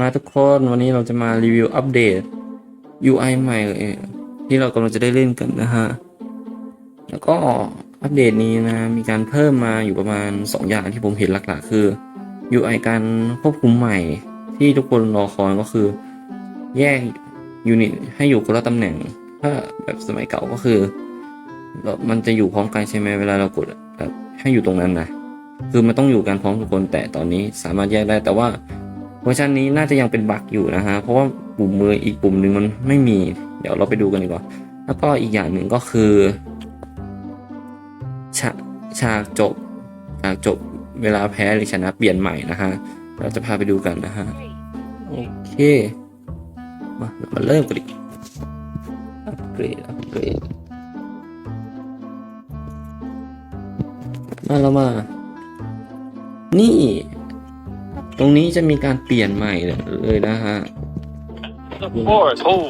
มาทุกคนวันนี้เราจะมารีวิวอัปเดต UI ใหม่ที่เรากำลังจะได้เล่นกันนะฮะ แล้วก็อัปเดตนี้นะ มีการเพิ่มมาอยู่ประมาณ 2 อย่างที่ผมเห็นหลักๆ คือ UI การควบคุมใหม่ที่ทุกคนรอคอยก็คือ แยกยูนิตให้อยู่คนละตำแหน่ง ถ้าแบบสมัยเก่าก็คือเรามันจะอยู่พร้อมกันใช่ไหมเวลาเรากดแบบให้อยู่ตรงนั้นนะคือมันต้องอยู่กันพร้อมทุกคนแต่ตอนนี้สามารถแยกได้แต่ว่า เวอร์ชันนี้น่าจะยังเป็นบั๊กอยู่นะฮะ เพราะว่าปุ่มมืออีกปุ่มหนึ่งมันไม่มี เดี๋ยวเราไปดูกันดีกว่า แล้วก็อีกอย่างหนึ่งก็คือฉาฉากจบฉากจบเวลาแพ้หรือชนะเปลี่ยนใหม่นะฮะ เราจะพาไปดูกันนะฮะ โอเค มาเรามาเริ่มกันดิอัปเกรด อัปเกรด มาเรามา นี่ ตรงนี้จะมีการเปลี่ยนใหม่เลยนะฮะ Of course. Oh.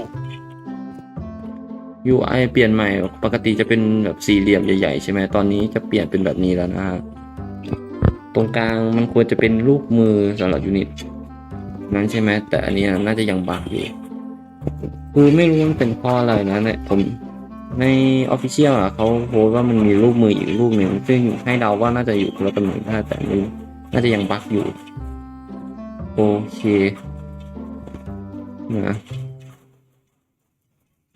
UI เปลี่ยนใหม่ปกติจะเป็นแบบสี่เหลี่ยมใหญ่ๆใช่ไหมตอนนี้จะเปลี่ยนเป็นแบบนี้แล้วนะฮะตรงกลางมันควรจะเป็นรูปมือสำหรับยูนิตนั้นใช่ไหมแต่อันนี้น่าจะยังบังอยู่คือไม่รู้มันเป็นเพราะอะไรนะเนี่ยผมในออฟฟิเชียลอะเขาโพสต์ว่ามันมีรูปมืออีกรูปหนึ่งซึ่งให้เดาว่าน่าจะอยู่คนละตำแหน่งได้แต่อันนี้น่าจะยังบักอยู่ โอเคนะ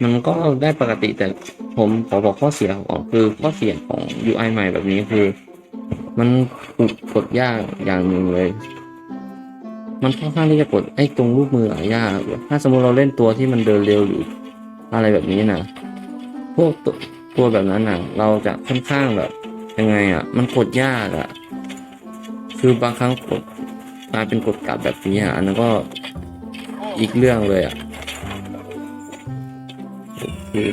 มันก็ได้ปกติแต่ผมขอบอกข้อเสียของคือข้อเสียของ UI ใหม่แบบนี้คือ มันกดกดยากอย่างหนึ่งเลย มันค่อนข้างที่จะกดไอ้ตรงรูปมืออะยากถ้าสมมติเราเล่นตัวที่มันเดินเร็วหรืออะไรแบบนี้นะพวกตัวตัวแบบนั้นน่ะเราจะค่อนข้างแบบยังไงอะ มันกดยากอะ คือบางครั้งกด กลายเป็นกดกลับแบบนี้อะอันนั้นก็อีกเรื่องเลยอะคือ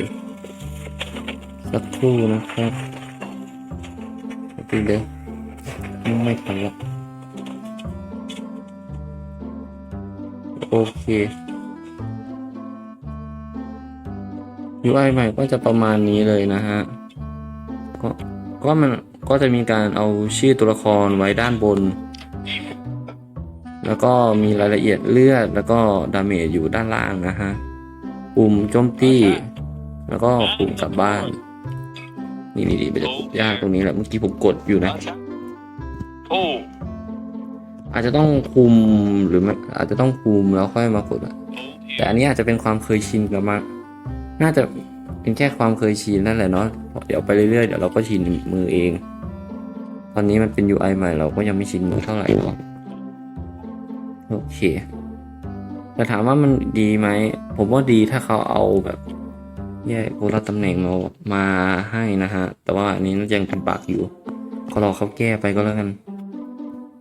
สักครู่นะครับตีเดียวไม่ทันละโอเค UI ใหม่ก็จะประมาณนี้เลยนะฮะ ก็ก็มันก็จะมีการเอาชื่อตัวละครไว้ด้านบน แล้วก็มีรายละเอียดเลือด แล้วก็ดาเมจอยู่ด้านล่างนะฮะ ปุ่มโจมตีแล้วก็ปุ่มกลับบ้าน นี่นี่นี่มันจะยากตรงนี้แหละเมื่อกี้ผมกดอยู่นะ Oh. อาจจะต้องคุมหรืออาจจะต้องคุมแล้วค่อยมากดอะแต่อันนี้อาจจะเป็นความเคยชินกับมากน่าจะเป็นแค่ความเคยชินนั่นแหละเนาะเดี๋ยวไปเรื่อยๆเดี๋ยวเราก็ชินมือเอง ตอนนี้มันเป็น UI ใหม่เราก็ยังไม่ชินมือเท่าไหร่หรอก โอเคแต่ถามว่ามันดีไหม ผมว่าดีถ้าเขาเอาแบบแยกคนละตำแหน่งมามาให้นะฮะ แต่ว่าอันนี้ยังเป็นบักอยู่ ก็รอเขาแก้ไปก็แล้วกัน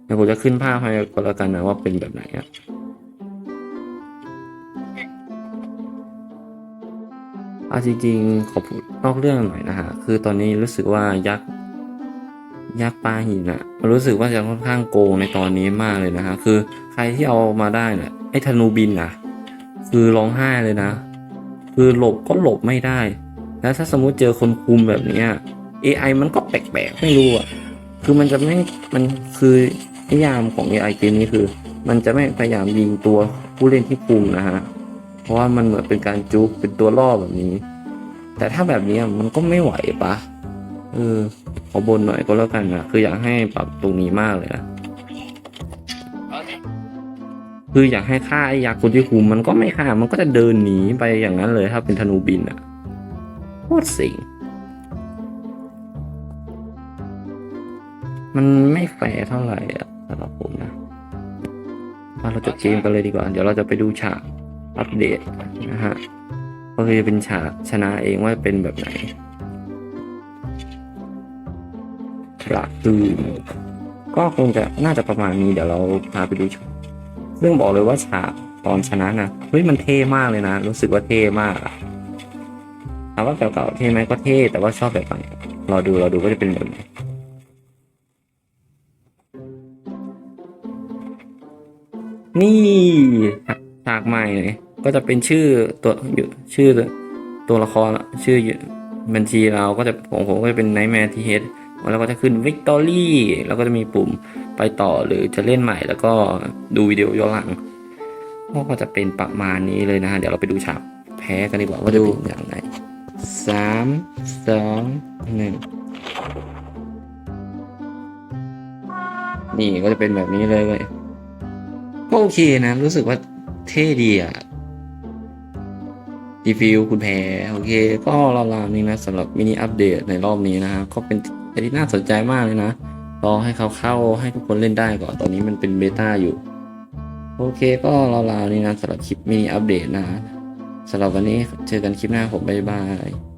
เดี๋ยวผมจะขึ้นภาพให้ก็แล้วกันนะว่าเป็นแบบไหนอะอาจริงๆขอพูดนอกเรื่องหน่อยนะฮะ คือตอนนี้รู้สึกว่ายักษ์ ยักษ์ปลาหินอะมันรู้สึกว่าจะค่อนข้างโกงในตอนนี้มากเลยนะฮะคือใครที่เอามาได้เนี่ยไอ้ธนูบินอะคือร้องไห้เลยนะ คือหลบก็หลบไม่ได้ แล้วถ้าสมมุติเจอคนคุมแบบนี้ AI มันก็แปลกๆไม่รู้อะคือมันจะไม่มันคือนิยามของ AI เกมนี้คือ มันจะไม่พยายามยิงตัวผู้เล่นที่คุมนะฮะเพราะว่ามันเหมือนเป็นการจุกเป็นตัวล่อแบบนี้ แต่ถ้าแบบนี้มันก็ไม่ไหวปะเออ ขอบนหน่อยก็แล้วกันนะคืออยากให้ปรับตรงนี้มากเลยนะคืออยากให้ฆ่าไอ้ยักษ์คนที่คุมมันก็ไม่ฆ่ามันก็จะเดินหนีไปอย่างนั้นเลยถ้าเป็นธนูบินอะโคตรสิงมันไม่แฟร์เท่าไหร่อะสำหรับผมนะมาเราจบเกมกันเลยดีกว่า เดี๋ยวเราจะไปดูฉากอัปเดตนะฮะก็คือจะเป็นฉากชนะเองว่าเป็นแบบไหน หลักคือก็คงจะน่าจะประมาณนี้เดี๋ยวเราพาไปดูเรื่องบอกเลยว่าฉากตอนชนะนะเฮ้ยมันเท่มากเลยนะ รู้สึกว่าเท่มากอะถามว่าเก่าๆเท่ไหมก็เท่แต่ว่าชอบแบบไหนรอดูรอดูว่าจะเป็นแบบไหนนี่ฉากใหม่เลยก็จะเป็นชื่อตัวอยู่ชื่อตัวละครชื่อบัญชีเราก็จะของผมก็จะเป็น Nightmare t h แแล้วก็จะขึ้น Victory แล้วก็จะมีปุ่มไปต่อหรือจะเล่นใหม่ แล้วก็ดูวิดีโอย้อนหลังก็จะเป็นประมาณนี้เลยนะฮะ เดี๋ยวเราไปดูฉากแพ้กันดีกว่าว่าจะเป็นอย่างไรสามสองหนึ่งนี่ก็จะเป็นแบบนี้เลยเว้ยก็โอเคนะ รู้สึกว่าเท่ดีอะดีฟิลคุณแพ้โอเค ก็ราวๆนี้นะสำหรับมินิอัปเดตในรอบนี้นะฮะก็เป็น อะไรที่น่าสนใจมากเลยนะรอให้เขาเข้าให้ทุกคนเล่นได้ก่อนตอนนี้มันเป็นเบต้าอยู่ โอเคก็ราวๆนี้นะสำหรับคลิปมินิอัปเดตนะสำหรับวันนี้เจอกันคลิปหน้าผมบ๊ายบาย